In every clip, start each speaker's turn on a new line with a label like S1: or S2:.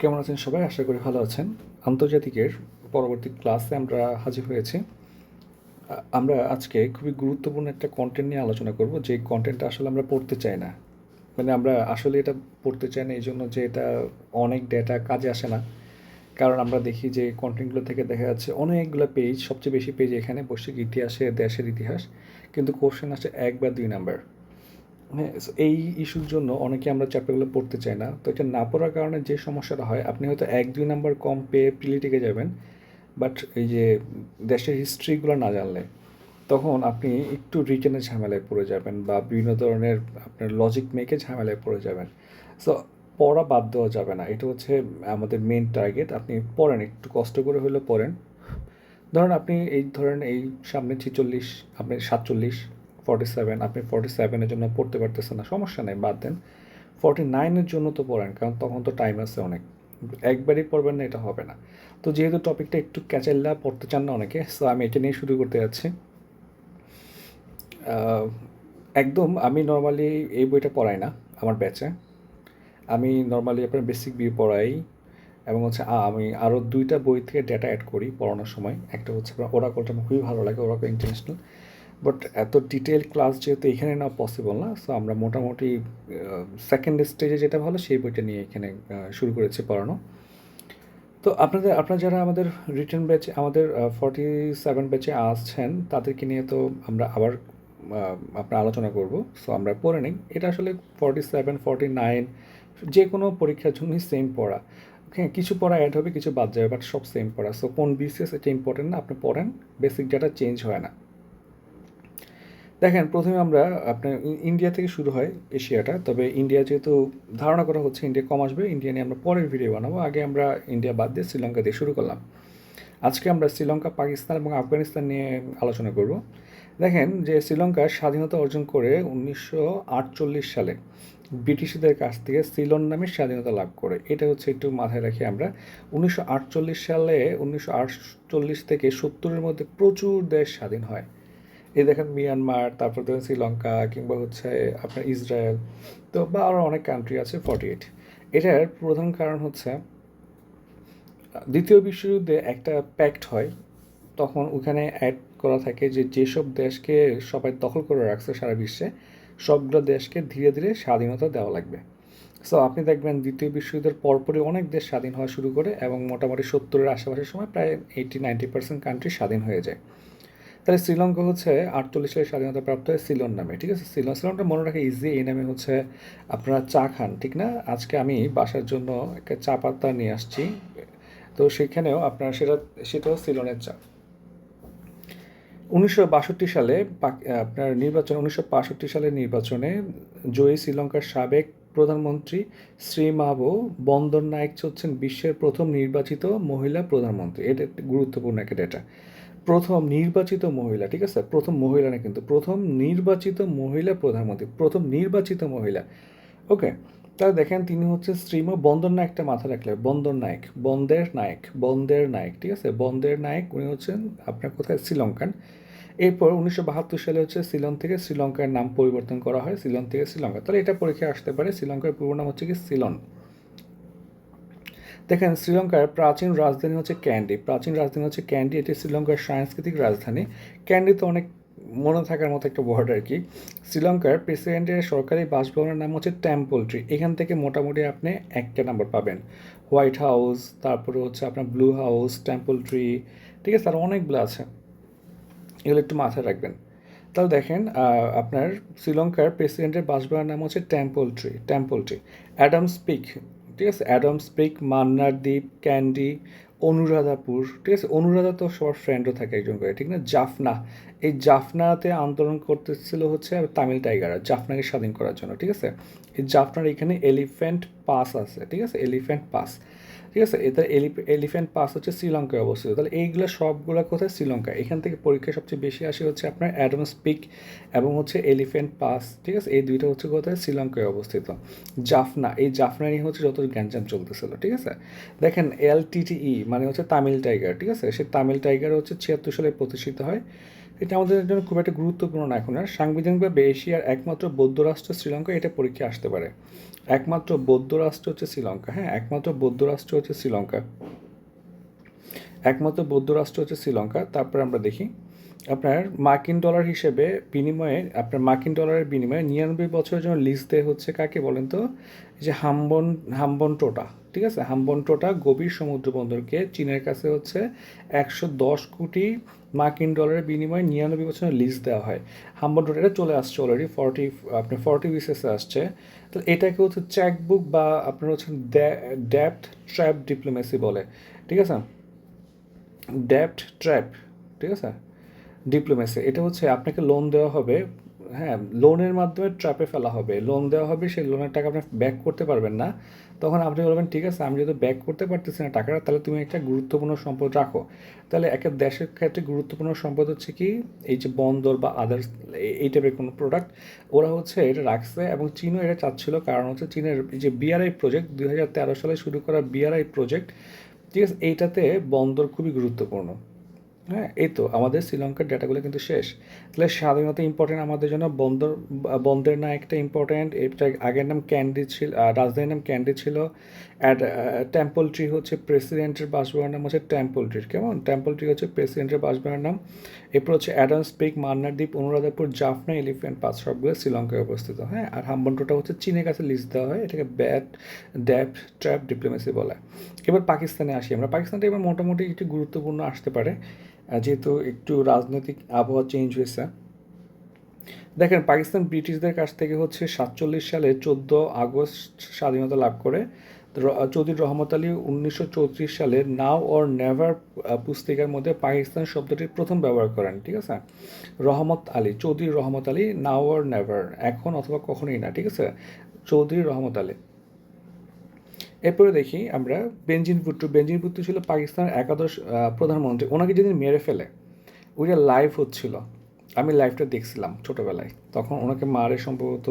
S1: কেমন আছেন সবাই? আশা করি ভালো আছেন। আন্তর্জাতিকের পরবর্তী ক্লাসে আমরা হাজির হয়েছি। আমরা আজকে খুবই গুরুত্বপূর্ণ একটা কন্টেন্ট নিয়ে আলোচনা করব, যে কন্টেন্টটা আসলে আমরা পড়তে চাই না। মানে আমরা আসলে এটা পড়তে চাই না এই জন্য যে এটা অনেক ডেটা কাজে আসে না। কারণ আমরা দেখি যে কন্টেন্টগুলো থেকে দেখা যাচ্ছে অনেকগুলো পেজ সবচেয়ে বেশি পেজ এখানে বৈশ্বিক ইতিহাসে, দেশের ইতিহাস। কিন্তু কোশ্চেন আসে এক বা দুই নাম্বার so এই ইস্যুর জন্য অনেকে আমরা চ্যাপ্টারগুলো পড়তে চাই না। তো এটা না পড়ার কারণে যে সমস্যাটা হয়, আপনি হয়তো এক, দুই নাম্বার কম পেয়ে প্রিলিটিকে যাবেন বাট এই যে দেশের হিস্ট্রিগুলো না জানলে, তখন আপনি একটু রিটেনের ঝামেলায় পড়ে যাবেন বা বিভিন্ন ধরনের আপনার লজিক মেকে ঝামেলায় পড়ে যাবেন। সো পড়া বাদ দেওয়া যাবে না। এটা হচ্ছে আমাদের মেন টার্গেট আপনি পড়েন, একটু কষ্ট করে হলেও পড়েন। ধরুন আপনি এই ধরেন এই সামনে ছিচল্লিশ, আপনি সাতচল্লিশ ফর্টি সেভেন আপনি ফর্টি সেভেনের জন্য পড়তে পারতেছেন না, সমস্যা নেই, বাদ দেন। ফর্টি নাইনের জন্য তো পড়েন, কারণ তখন তো টাইম আছে অনেক। একবারই পড়বেন না, এটা হবে না। তো যেহেতু টপিকটা একটু ক্যাচেল্লা পড়তে চান না অনেকে সো আমি এটা নিয়ে শুরু করতে যাচ্ছি। একদম, আমি নর্মালি এই বইটা পড়াই না, আমার ব্যাচে আমি নর্মালি আপনার বেসিক বই পড়াই, এবং হচ্ছে আমি আরও দুইটা বই থেকে ডেটা অ্যাড করি পড়ানোর সময়। একটা হচ্ছে ওরাকলটা আমার খুবই ভালো লাগে ওরাকল ইন্টারন্যাশনাল বাট এত ডিটেল ক্লাস যেহেতু এখানে না পসিবল না সো আমরা মোটামুটি সেকেন্ড স্টেজে যেটা ভালো সেই বইটা নিয়ে এখানে শুরু করেছি পড়ানো। তো আপনাদের, আপনারা যারা আমাদের রিটার্ন ব্যাচে আমাদের ফর্টি সেভেন ব্যাচে আসছেন, তাদেরকে নিয়ে তো আমরা আবার আপনার আলোচনা করব। সো আমরা পড়ে নিই। এটা আসলে ফর্টি সেভেন ফর্টি নাইন যে কোনো পরীক্ষার জন্যই সেম পড়া। হ্যাঁ কিছু পড়া অ্যাড হবে, কিছু বাদ যাবে বাট সব সেম পড়া। সো কোন বিসিএস এটা ইম্পর্টেন্ট না, আপনি পড়েন বেসিক ডাটা চেঞ্জ হয় না। দেখেন, প্রথমে আমরা আপনার ইন্ডিয়া থেকে শুরু হয় এশিয়াটা, তবে ইন্ডিয়া যেহেতু ধারণা করা হচ্ছে ইন্ডিয়া কম আসবে, ইন্ডিয়া নিয়ে আমরা পরের ভিডিও বানাবো। আগে আমরা ইন্ডিয়া বাদ দিয়ে শ্রীলঙ্কা দিয়ে শুরু করলাম। আজকে আমরা শ্রীলঙ্কা, পাকিস্তান এবং আফগানিস্তান নিয়ে আলোচনা করব। দেখেন যে শ্রীলঙ্কা স্বাধীনতা অর্জন করে উনিশশো আটচল্লিশ সালে ব্রিটিশদের কাছ থেকে সিলন নামে স্বাধীনতা লাভ করে। এটা হচ্ছে একটু মাথায় রাখি আমরা। উনিশশো আটচল্লিশ সালে, উনিশশো আটচল্লিশ থেকে সত্তরের মধ্যে প্রচুর দেশ স্বাধীন হয়। এই দেখেন মিয়ানমার, তারপর দেখেন শ্রীলঙ্কা কিংবা হচ্ছে আপনার ইসরায়েল, তো বা আরও অনেক কান্ট্রি আছে ফর্টি এইট এটার প্রধান কারণ হচ্ছে, দ্বিতীয় বিশ্বযুদ্ধে একটা প্যাক্ট হয়, তখন ওখানে অ্যাড করা থাকে যে যেসব দেশকে সবাই দখল করে রাখছে সারা বিশ্বে, সবগুলো দেশকে ধীরে ধীরে স্বাধীনতা দেওয়া লাগবে। সো আপনি দেখবেন দ্বিতীয় বিশ্বযুদ্ধের পরপরই অনেক দেশ স্বাধীন হওয়া শুরু করে এবং মোটামুটি সত্তরের আশেপাশের সময় প্রায় এইটি নাইনটি পার্সেন্ট কান্ট্রি স্বাধীন হয়ে যায়। তাহলে শ্রীলঙ্কা হচ্ছে আটচল্লিশ সালে স্বাধীনতা প্রাপ্ত হয় সিলন নামে, ঠিক আছে? সিলন, সিলনটা মনে রাখা ইজি এই নামে হচ্ছে আপনারা চা খান, ঠিক না? আজকে আমি বাসার জন্য একটা চা পাতা নিয়ে আসছি। তো সেখানেও আপনার সেটা সেটাও সিলনের চা। উনিশশো বাষট্টি সালে আপনার নির্বাচন, উনিশশো বাষট্টি সালের নির্বাচনে জয়ী শ্রীলঙ্কার সাবেক প্রধানমন্ত্রী শ্রী মাহবু বন্দর নায়ক হচ্ছেন বিশ্বের প্রথম নির্বাচিত মহিলা প্রধানমন্ত্রী। এটা গুরুত্বপূর্ণ একটা ডেটা প্রথম নির্বাচিত মহিলা, ঠিক আছে? প্রথম মহিলা না কিন্তু, প্রথম নির্বাচিত মহিলা প্রধানমন্ত্রী, প্রথম নির্বাচিত মহিলা। ওকে? তাহলে দেখেন তিনি হচ্ছে শ্রীম বন্দর নায়কটা মাথা রাখলে, বন্দর নায়ক, বন্দের নায়ক বন্দের নায়ক, ঠিক আছে? বন্দের নায়ক উনি হচ্ছেন আপনার কোথায়? শ্রীলঙ্কান। এরপর উনিশশো বাহাত্তর সালে হচ্ছে সিলন থেকে শ্রীলঙ্কার নাম পরিবর্তন করা হয় সিলন থেকে শ্রীলঙ্কা। তাহলে এটা পরীক্ষায় আসতে পারে, শ্রীলঙ্কার পূর্ব নাম হচ্ছে কি? সিলন দেখেন, শ্রীলঙ্কার প্রাচীন রাজধানী হচ্ছে ক্যান্ডি। প্রাচীন রাজধানী হচ্ছে ক্যান্ডি। এটি শ্রীলঙ্কার সাংস্কৃতিক রাজধানী। ক্যান্ডি তো অনেক মনে থাকার মতো একটা ওয়ার্ড আর কি। শ্রীলঙ্কার প্রেসিডেন্টের সরকারি বাসভবনের নাম হচ্ছে টেম্পল ট্রি। এখান থেকে মোটামুটি আপনি একটা নাম্বার পাবেন। হোয়াইট হাউস, তারপরে হচ্ছে আপনার ব্লু হাউস, টেম্পল ট্রি, ঠিক আছে, আর অনেকগুলো আছে। এগুলো একটু মাথায় রাখবেন। তাহলে দেখেন আপনার শ্রীলঙ্কার প্রেসিডেন্টের বাসভবনের নাম হচ্ছে temple tree temple tree. Adam's Peak ঠিক আছে অ্যাডামস পিক মান্নার দ্বীপ ক্যান্ডি অনুরাধাপুর ঠিক আছে অনুরাধা তো সবার ফ্রেন্ডও থাকে একজন করে, ঠিক না? জাফনা এই জাফনাতে আন্দোলন করতেছিল হচ্ছে তামিল টাইগাররা জাফনাকে স্বাধীন করার জন্য, ঠিক আছে? এই জাফনার এখানে এলিফ্যান্ট পাস আছে, ঠিক আছে? এলিফ্যান্ট পাস ঠিক আছে? এটা এলিফ্যান্ট পাস হচ্ছে শ্রীলঙ্কায় অবস্থিত। তাহলে এইগুলো সবগুলো কোথায়? শ্রীলঙ্কা এখান থেকে পরীক্ষা সবচেয়ে বেশি আসে হচ্ছে আপনার অ্যাডামস পিক এবং হচ্ছে এলিফ্যান্ট পাস, ঠিক আছে? এই দুইটা হচ্ছে কোথায়? শ্রীলঙ্কায় অবস্থিত। জাফনা, এই জাফনা নিয়ে হচ্ছে যত গ্যাঞ্জাম চলতেছিল, ঠিক আছে? দেখেন এলটিটিই মানে হচ্ছে তামিল টাইগার, ঠিক আছে? সে তামিল টাইগার হচ্ছে ছিয়াত্তর সালে প্রতিষ্ঠিত হয়। এটা আমাদের জন্য খুব একটা গুরুত্বপূর্ণ না এখন আর। সাংবিধানিকভাবে এশিয়ার একমাত্র বৌদ্ধ রাষ্ট্র শ্রীলঙ্কা এটা পরীক্ষা আসতে পারে। একমাত্র বৌদ্ধ রাষ্ট্র হচ্ছে শ্রীলঙ্কা হ্যাঁ? একমাত্র বৌদ্ধ রাষ্ট্র হচ্ছে শ্রীলঙ্কা। একমাত্র বৌদ্ধ রাষ্ট্র হচ্ছে শ্রীলঙ্কা। তারপরে আমরা দেখি, আপনার মার্কিন ডলার হিসেবে বিনিময়ে, আপনার মার্কিন ডলারের বিনিময়ে নিরানব্বই বছরের জন্য লিজ দেয় হচ্ছে কাকে বলেন তো? যে হাম্বন হাম্বন টোটা, ঠিক আছে? হাম্বন টোটা গভীর সমুদ্র বন্দরকে চীনের কাছে হচ্ছে একশো দশ কোটি মার্কিন ডলারের বিনিময়ে নিরানব্বই বছরের লিজ দেওয়া হয়। হাম্বন টোটা এটা চলে আসছে অলরেডি ফর্টি আপনার ফর্টি বিসেসে আসছে। তো এটাকে হচ্ছে চেকবুক বা আপনার হচ্ছে ড্যাপ্ট ট্র্যাপ ডিপ্লোমেসি বলে। ঠিক আছে? ড্যাপ্ট ট্র্যাপ ঠিক আছে? ডিপ্লোমেসি এটা হচ্ছে আপনাকে লোন দেওয়া হবে। হ্যাঁ লোনের মাধ্যমে ট্র্যাপে ফেলা হবে। লোন দেওয়া হবে, সেই লোনের টাকা আপনি ব্যাক করতে পারবেন না। তখন আপনি বলবেন, ঠিক আছে, আমি যেহেতু ব্যাক করতে পারতেছি না টাকাটা, তাহলে তুমি একটা গুরুত্বপূর্ণ সম্পদ রাখো। তাহলে একটা দেশের ক্ষেত্রে গুরুত্বপূর্ণ সম্পদ হচ্ছে কি? এই যে বন্দর বা আদার্স এই টাইপের কোনো প্রোডাক্ট ওরা হচ্ছে এটা রাখছে এবং চীনও এটা চাচ্ছিল। কারণ হচ্ছে চীনের যে বিআরআই প্রজেক্ট দুই হাজার তেরো সালে শুরু করা বিআরআই প্রজেক্ট ঠিক আছে, এইটাতে বন্দর খুবই গুরুত্বপূর্ণ। হ্যাঁ এই তো, আমাদের শ্রীলঙ্কার ডেটাগুলো কিন্তু শেষ। তাহলে স্বাধীনতা ইম্পর্টেন্ট আমাদের জন্য, বন্দর বন্ধের না একটা ইম্পর্টেন্ট এটা আগের নাম ক্যান্ডি ছিল রাজধানীর নাম ক্যান্ডি ছিল অ্যাড টেম্পল ট্রি হচ্ছে প্রেসিডেন্টের বাসভবনের নাম হচ্ছে টেম্পল ট্রি কেমন? টেম্পল ট্রি হচ্ছে প্রেসিডেন্টের বাসভবনের নাম এরপর হচ্ছে অ্যাডামস পিক মান্নার দ্বীপ অনুরাধাপুর, জাফনা এলিফেন্ট পাস সবগুলো শ্রীলঙ্কায় অবস্থিত হ্যাঁ? আর হাম্বন্টোটা হচ্ছে চীনের কাছে লিস্ট দেওয়া হয়, এটাকে ব্যাট ড্যাপ ট্র্যাপ, ডিপ্লোমেসি বলে। এবার পাকিস্তানে আসি আমরা। পাকিস্তানটা এবার মোটামুটি একটু গুরুত্বপূর্ণ আসতে পারে যেহেতু একটু রাজনৈতিক আবহাওয়া চেঞ্জ হয়েছে। দেখেন, পাকিস্তান ব্রিটিশদের কাছ থেকে হচ্ছে সাতচল্লিশ সালে চোদ্দ আগস্ট স্বাধীনতা লাভ করে চৌধুরী রহমত আলী উনিশশো চৌত্রিশ সালে নাও অর নেভার পুস্তিকার মধ্যে পাকিস্তান শব্দটি প্রথম ব্যবহার করেন, ঠিক আছে? রহমত আলী, চৌধুরী রহমত আলী, নাও অর নেভার, এখন অথবা কখনোই না, ঠিক আছে? চৌধুরী রহমত আলী। এরপরে দেখি আমরা বেঞ্জিন ভুট্টো। বেঞ্জিন ভুট্টো ছিল পাকিস্তানের একাদশ প্রধানমন্ত্রী। ওনাকে যেদিন মেরে ফেলে, ওইটা লাইভ হচ্ছিল। আমি লাইভটা দেখছিলাম ছোটোবেলায়। তখন ওনাকে মারে সম্ভবত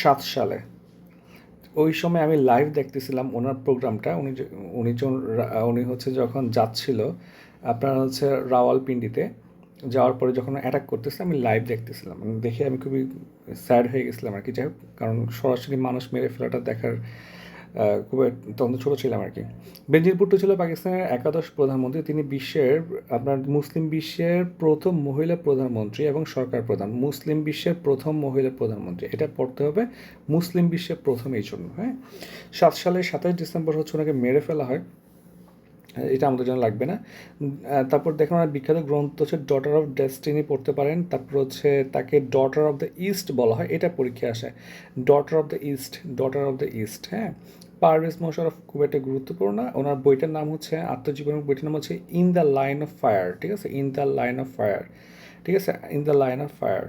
S1: সাত সালে। ওই সময় আমি লাইভ দেখতেছিলাম ওনার প্রোগ্রামটা উনি উনি উনি হচ্ছে যখন যাচ্ছিল, আপনার হচ্ছে রাওয়ালপিন্ডিতে, যাওয়ার পরে যখন অ্যাটাক করতেছিলাম আমি লাইভ দেখতেছিলাম। দেখে আমি খুবই স্যাড হয়ে গেছিলাম আর কি। যাই হোক, কারণ সরাসরি মানুষ মেরে ফেলাটা দেখার খুব তখন ছোটো ছিলাম আর কি। বেনজির ভুট্টো ছিল পাকিস্তানের একাদশ প্রধানমন্ত্রী। তিনি বিশ্বের, আপনার মুসলিম বিশ্বের প্রথম মহিলা প্রধানমন্ত্রী এবং সরকার প্রধান। মুসলিম বিশ্বের প্রথম মহিলা প্রধানমন্ত্রী। এটা পড়তে হবে মুসলিম বিশ্বের প্রথম এই জন্য হ্যাঁ? সাত সালে সাতাশ ডিসেম্বর হচ্ছে ওনাকে মেরে ফেলা হয়। এটা আমাদের জন্য লাগবে না। তারপর দেখুন আমার বিখ্যাত গ্রন্থ হচ্ছে ডটার অফ ডেস্টিনি পড়তে পারেন। তারপর হচ্ছে তাকে ডটার অফ দ্য ইস্ট বলা হয়, এটা পরীক্ষায় আসে। Daughter of the east daughter of the east হ্যাঁ? পারভেজ মোশারফ খুব একটা গুরুত্বপূর্ণ ওনার বইটার নাম হচ্ছে আত্মজীবনের বইটার নাম হচ্ছে in the line of fire ঠিক আছে? In the line of fire ঠিক আছে? In the line of fire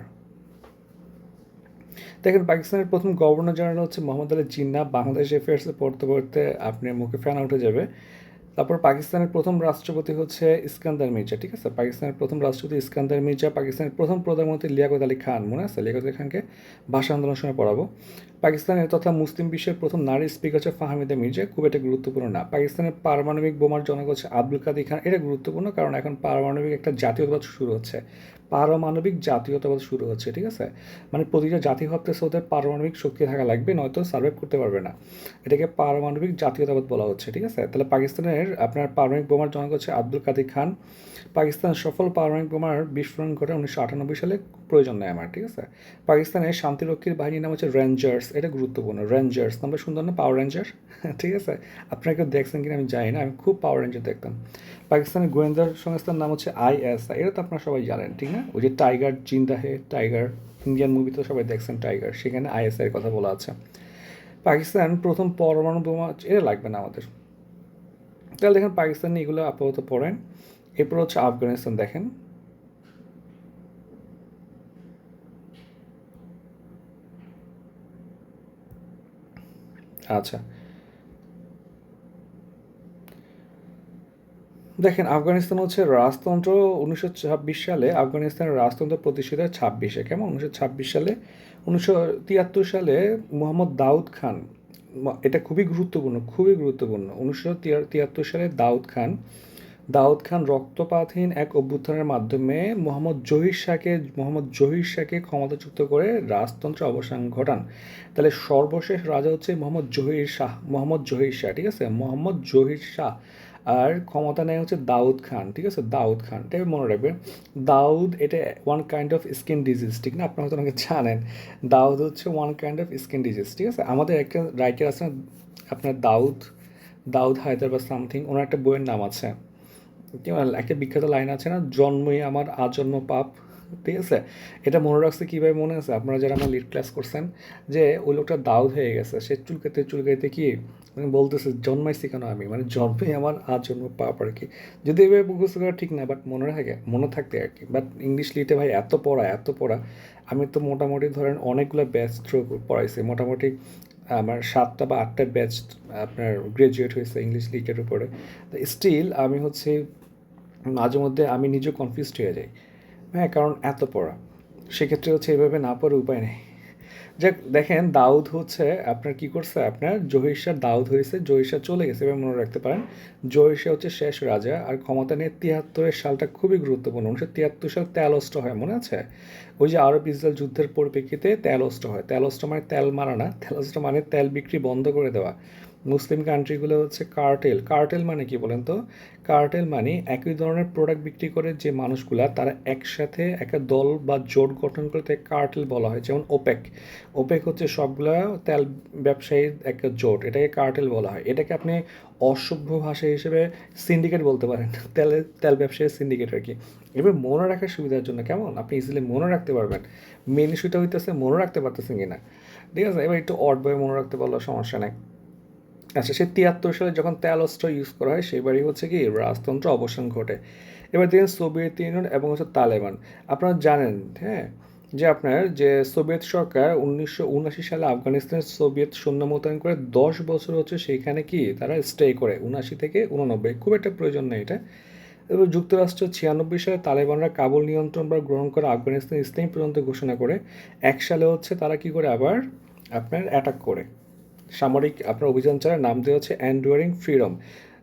S1: দেখেন, পাকিস্তানের প্রথম গভর্নর জেনারেল হচ্ছে মোহাম্মদ আলী জিন্না বাংলাদেশ অ্যাফেয়ার্সে পড়তে পড়তে আপনি মুখে ফ্যান উঠে যাবে। তারপর পাকিস্তানের প্রথম রাষ্ট্রপতি হচ্ছে ইস্কান্দার মির্জা, ঠিক আছে? পাকিস্তানের প্রথম রাষ্ট্রপতি ইস্কান্দার মির্জা, পাকিস্তানের প্রথম প্রধানমন্ত্রী লিয়াকত আলী খান, মনে আছে? লিয়াকত আলী খানকে ভাষা আন্দোলনের সময় পড়াবো। পাকিস্তানের তথা মুসলিম বিশ্বের প্রথম নারী স্পিকার হচ্ছে ফাহমিদা মির্জা, খুব একটা গুরুত্বপূর্ণ না। পাকিস্তানের পারমাণবিক বোমার জনক হচ্ছে আব্দুল কাদি খান, এটা গুরুত্বপূর্ণ কারণ এখন পারমাণবিক একটা জাতীয়তাবাদ শুরু হচ্ছে। পারমাণবিক জাতীয়তাবাদ শুরু হচ্ছে, ঠিক আছে? মানে প্রতিটা জাতি ভাবতেছে ওদের পারমাণবিক শক্তি থাকা লাগবে, নয়তো সার্ভাইভ করতে পারবে না। এটাকে পারমাণবিক জাতীয়তাবাদ বলা হচ্ছে, ঠিক আছে? তাহলে পাকিস্তানের আপনার পারমাণবিক বোমার জনক হচ্ছে আব্দুল কাদির খান। পাকিস্তান সফল পারমাণবিক বোমার বিস্ফোরণ ঘটে উনিশশো আটানব্বই সালে, প্রয়োজন নেয় আমার, ঠিক আছে? পাকিস্তানের শান্তিরক্ষীর বাহিনীর নাম হচ্ছে রেঞ্জার্স এটা গুরুত্বপূর্ণ। রেঞ্জার্স নামটা সুন্দর না? পাওয়ার রেঞ্জার ঠিক আছে? আপনারা কেউ দেখছেন কিনা আমি জানি না, আমি খুব পাওয়ার রেঞ্জার দেখতাম। পাকিস্তানের গোয়েন্দা সংস্থার নাম হচ্ছে আইএসআই এটা তো আপনারা সবাই জানেন, ঠিক না? ওই যে টাইগার জিন্দা হে, টাইগার, ইন্ডিয়ান মুভি তো সবাই দেখছেন টাইগার, সেখানে আইএসআই এর কথা বলা আছে। পাকিস্তান প্রথম পরমাণু বোমা, এটা লাগবে না আমাদের। তাহলে দেখেন পাকিস্তান এগুলো আপাতত পড়েন। এরপর হচ্ছে আফগানিস্তান দেখেন। আচ্ছা। দেখেন, আফগানিস্তান হচ্ছে রাজতন্ত্র উনিশশো ছাব্বিশ সালে, আফগানিস্তানের রাজতন্ত্র প্রতিষ্ঠিত হয় ছাব্বিশে। কেমন? উনিশশো ছাব্বিশ সালে, উনিশশো তিয়াত্তর সালে মোহাম্মদ দাউদ খান এটা খুবই গুরুত্বপূর্ণ খুবই গুরুত্বপূর্ণ, উনিশশো তিয়াত্তর সালে দাউদ খান দাউদ খান রক্তপাতহীন এক অভ্যুত্থানের মাধ্যমে মোহাম্মদ জহির শাহকে, মোহাম্মদ জহির শাহকে ক্ষমতাচ্যুত করে রাজতন্ত্রের অবসান ঘটান। তাহলে সর্বশেষ রাজা হচ্ছে মোহাম্মদ জহির শাহ, মোহাম্মদ জহির শাহ, ঠিক আছে? মোহাম্মদ জহির শাহ। আর ক্ষমতা নেয় হচ্ছে দাউদ খান, ঠিক আছে? দাউদ খান, এটা মনে রাখবেন দাউদ এটা one kind of skin disease ঠিক না? আপনারা হয়তো অনেকে জানেন, দাউদ হচ্ছে one kind of skin disease ঠিক আছে? আমাদের একটা রাইটার আছে, আপনার দাউদ দাউদ হায়দার বা সামথিং ওনার একটা বইয়ের নাম আছে। একটা বিখ্যাত লাইন আছে না? জন্মই আমার আজন্ম পাপ ঠিক আছে? এটা মনে রাখছে কীভাবে মনে আছে? আপনারা যারা আমার লিড ক্লাস করছেন, যে ওই লোকটা দাউদ হয়ে গেছে, সে চুলকাইতে চুলকাইতে কি মানে বলতেছে, জন্মাইছি কেন আমি? মানে জন্মই আমার আজন্ম পাপ আর কি। যদি এভাবে মুখস্থ করা ঠিক না বাট মনে রাখে মনে থাকতে আর কি। বাট ইংলিশ লিটে ভাই এত পড়া এত পড়া, আমি তো মোটামুটি ধরেন অনেকগুলো ব্যাচ থ্রু পড়াইছি। মোটামুটি আমার সাতটা বা আটটা ব্যাচ আপনার গ্রাজুয়েট হয়েছে ইংলিশ লিটের উপরে। স্টিল আমি হচ্ছে মাঝে মধ্যে আমি নিজেও কনফিউজড হয়ে যাই। হ্যাঁ কারণ এত পড়া। সেক্ষেত্রে হচ্ছে এভাবে না পড়ে উপায় নেই। যাক, দেখেন, দাউদ হচ্ছে আপনার কি করছে, আপনার জহিরশাহ, দাউদ হয়েছে জহিরশাহ চলে গেছে এবার মনে রাখতে পারেন। জহিরশাহ হচ্ছে শেষ রাজা, আর ক্ষমতা নিয়ে তিয়াত্তরের সালটা খুবই গুরুত্বপূর্ণ। উনিশশো তিয়াত্তর সাল তেল অস্ত্র হয়, মনে আছে? ওই যে আরব ইসরায়েল যুদ্ধের পরিপ্রেক্ষিতে তেল অস্ত্র হয়। তেল অস্ত্র মানে তেল মারা না তেল অস্ত্র মানে তেল বিক্রি বন্ধ করে দেওয়া। মুসলিম কান্ট্রিগুলো হচ্ছে কার্টেল কার্টেল মানে কি বলেন তো? কার্টেল মানে একই ধরনের প্রোডাক্ট বিক্রি করে যে মানুষগুলা, তারা একসাথে একটা দল বা জোট গঠন করে তাকে কার্টেল বলা হয়, যেমন ওপেক ওপেক হচ্ছে সবগুলা তেল ব্যবসায়ীর একটা জোট, এটাকে কার্টেল বলা হয়। এটাকে আপনি অসভ্য ভাষা হিসেবে সিন্ডিকেট বলতে পারেন তেলের তেল ব্যবসায়ীর সিন্ডিকেট আর কি। এবার মনে রাখার সুবিধার জন্য কেমন? আপনি ইজিলি মনে রাখতে পারবেন। মেন ইস্যুটা হইতেছে মনে রাখতে পারতেছেন কি না ঠিক আছে, এবার একটু অড বয়ে মনে রাখতে পারলেও সমস্যা নেই। আচ্ছা সে তিয়াত্তর সালে যখন তেল অস্ত্র ইউজ করা হয় সেবারই হচ্ছে কি রাজতন্ত্র অবসান ঘটে। এবার দেখেন সোভিয়েত ইউনিয়ন এবং হচ্ছে তালেবান। আপনারা জানেন হ্যাঁ যে আপনার যে সোভিয়েত সরকার উনিশশো উনাশি সালে আফগানিস্তানের সোভিয়েত সৈন্য মোতায়েন করে দশ বছর হচ্ছে সেইখানে কি তারা স্টে করে। উনাশি থেকে উননব্বই, খুব একটা প্রয়োজন নেই এটা। এবার যুক্তরাষ্ট্র ছিয়ানব্বই সালে তালেবানরা কাবুল নিয়ন্ত্রণ বা গ্রহণ করে আফগানিস্তান ইসলামী পর্যন্ত ঘোষণা করে। এক সালে হচ্ছে তারা কি করে আবার আপনার অ্যাটাক করে। সামরিক আপনার অভিযান চালায় নাম দেওয়া হচ্ছে অ্যান্ডুয়ারিং ফ্রিডম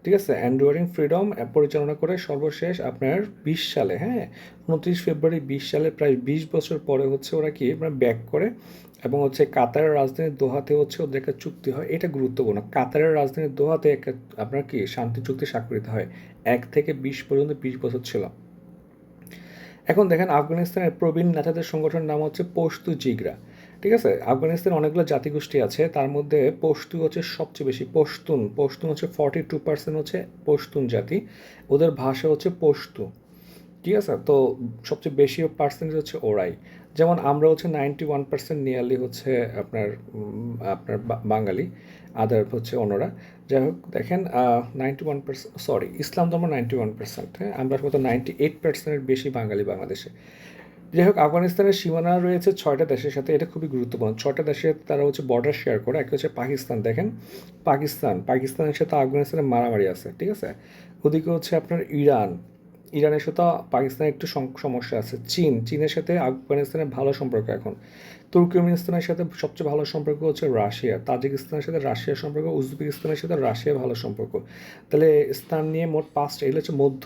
S1: ঠিক আছে? অ্যান্ডুয়ারিং ফ্রিডম পরিচালনা করে সর্বশেষ আপনার বিশ সালে হ্যাঁ? উনত্রিশ ফেব্রুয়ারি বিশ সালে প্রায় বিশ বছর পরে হচ্ছে ওরা কি ব্যাক করে এবং হচ্ছে কাতারের রাজধানী দোহাতে হচ্ছে ওদের একটা চুক্তি হয়। এটা গুরুত্বপূর্ণ। কাতারের রাজধানী দোহাতে একটা আপনার কি শান্তি চুক্তি স্বাক্ষরিত হয়। এক থেকে বিশ পর্যন্ত বিশ বছর ছিল। এখন দেখেন আফগানিস্তানের প্রবীণ নেতাদের সংগঠনের নাম হচ্ছে পশতু জিগরা। ঠিক আছে? আফগানিস্তানে অনেকগুলো জাতিগোষ্ঠী আছে, তার মধ্যে পশতু হচ্ছে সবচেয়ে বেশি, পশতুন। পশতুন হচ্ছে ফর্টি টু পার্সেন্ট হচ্ছে পশতুন জাতি। ওদের ভাষা হচ্ছে পশতু। ঠিক আছে? তো সবচেয়ে বেশি পার্সেন্টেজ হচ্ছে ওরাই। যেমন আমরা হচ্ছে নাইনটি ওয়ান পার্সেন্ট নিয়ারলি হচ্ছে আপনার আপনার বাঙালি আদার হচ্ছে অন্যরা। যাই হোক, দেখেন নাইনটি ওয়ান পার্সেন্ট সরি ইসলাম ধর্ম নাইনটি ওয়ান পার্সেন্ট হ্যাঁ? আমরা মতো নাইনটি এইট পার্সেন্টের বেশি বাঙালি বাংলাদেশে। যাই হোক আফগানিস্তানের সীমানা রয়েছে ছয়টা দেশের সাথে, এটা খুবই গুরুত্বপূর্ণ। ছয়টা দেশের তারা হচ্ছে বর্ডার শেয়ার করে একটা হচ্ছে পাকিস্তান। দেখেন, পাকিস্তান, পাকিস্তানের সাথে আফগানিস্তানের মারামারি আছে, ঠিক আছে? ওদিকে হচ্ছে আপনার ইরান, ইরানের সাথে পাকিস্তানের একটু সমস্যা আছে। চীন, চীনের সাথে আফগানিস্তানের ভালো সম্পর্ক এখন। তুর্কমেনিস্তানের সাথে সবচেয়ে ভালো সম্পর্ক হচ্ছে রাশিয়া, তাজিকিস্তানের সাথে রাশিয়ার সম্পর্ক, উজবেকিস্তানের সাথে রাশিয়া ভালো সম্পর্ক। তাহলে স্থান নিয়ে মোট পাঁচটা, এগুলো হচ্ছে মধ্য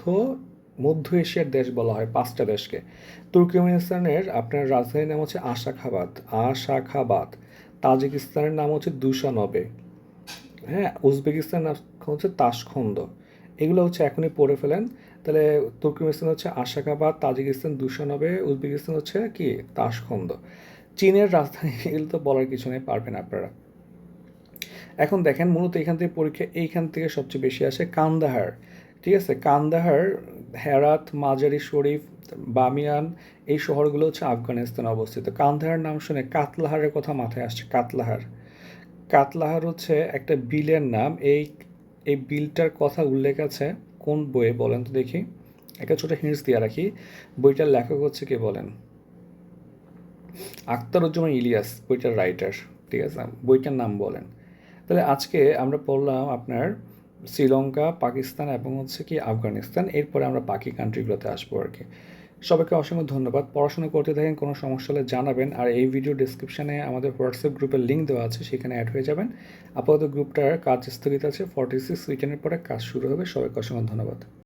S1: মধ্য এশিয়ার দেশ বলা হয় পাঁচটা দেশকে। তুর্কমেনিস্তানের আপনার রাজধানীর নাম হচ্ছে আশাখাবাদ। আশাখাবাদ। তাজিকিস্তানের নাম হচ্ছে দুশানবে। হ্যাঁ উজবেকিস্তানের নাম হচ্ছে তাসখন্দ। এগুলো হচ্ছে এখনই পড়ে ফেলেন। তাহলে তুর্কমেনিস্তান হচ্ছে আশাখাবাদ, তাজিকিস্তান দুশানবে, উজবেকিস্তান হচ্ছে কি? তাসখন্দ। চীনের রাজধানী এগুলো তো বলার কিছু নেই, পারবেন আপনারা। এখন দেখেন, মূলত এখান থেকে পরীক্ষা এইখান থেকে সবচেয়ে বেশি আসে কান্দাহার। ঠিক আছে, কান্দাহার, হেরাত, মাজারি শরীফ, বামিয়ান, এই শহরগুলো হচ্ছে আফগানিস্তানে অবস্থিত। কান্দাহার নাম শুনে কাতলাহারের কথা মাথায় আসছে, কাতলাহার। কাতলাহার হচ্ছে একটা বিলের নাম। এই এই বিলটার কথা উল্লেখ আছে কোন বইয়ে বলেন তো দেখি। একটা ছোট হিন্টস দিয়ে রাখি। বইটার লেখক হচ্ছে কে বলেন? আখতারুজ্জামান ইলিয়াস, বইটার রাইটার ঠিক আছে। বইটার নাম বলেন। তাহলে আজকে আমরা পড়লাম আপনার শ্রীলঙ্কা, পাকিস্তান এবং হচ্ছে কি আফগানিস্তান। এরপরে আমরা বাকি কান্ট্রিগুলোতে আসব আর কি। সবাইকে অসংখ্য ধন্যবাদ। পড়াশোনা করতে থাকেন, কোনো সমস্যা হলে জানাবেন। আর এই ভিডিও ডিসক্রিপশানে আমাদের হোয়াটসঅ্যাপ গ্রুপের লিঙ্ক দেওয়া আছে, সেখানে অ্যাড হয়ে যাবেন। আপাতত গ্রুপটার কাজ স্থগিত আছে ফর্টি সিক্স উইকেন্ডের পরে কাজ শুরু হবে। সবাইকে অসংখ্য ধন্যবাদ।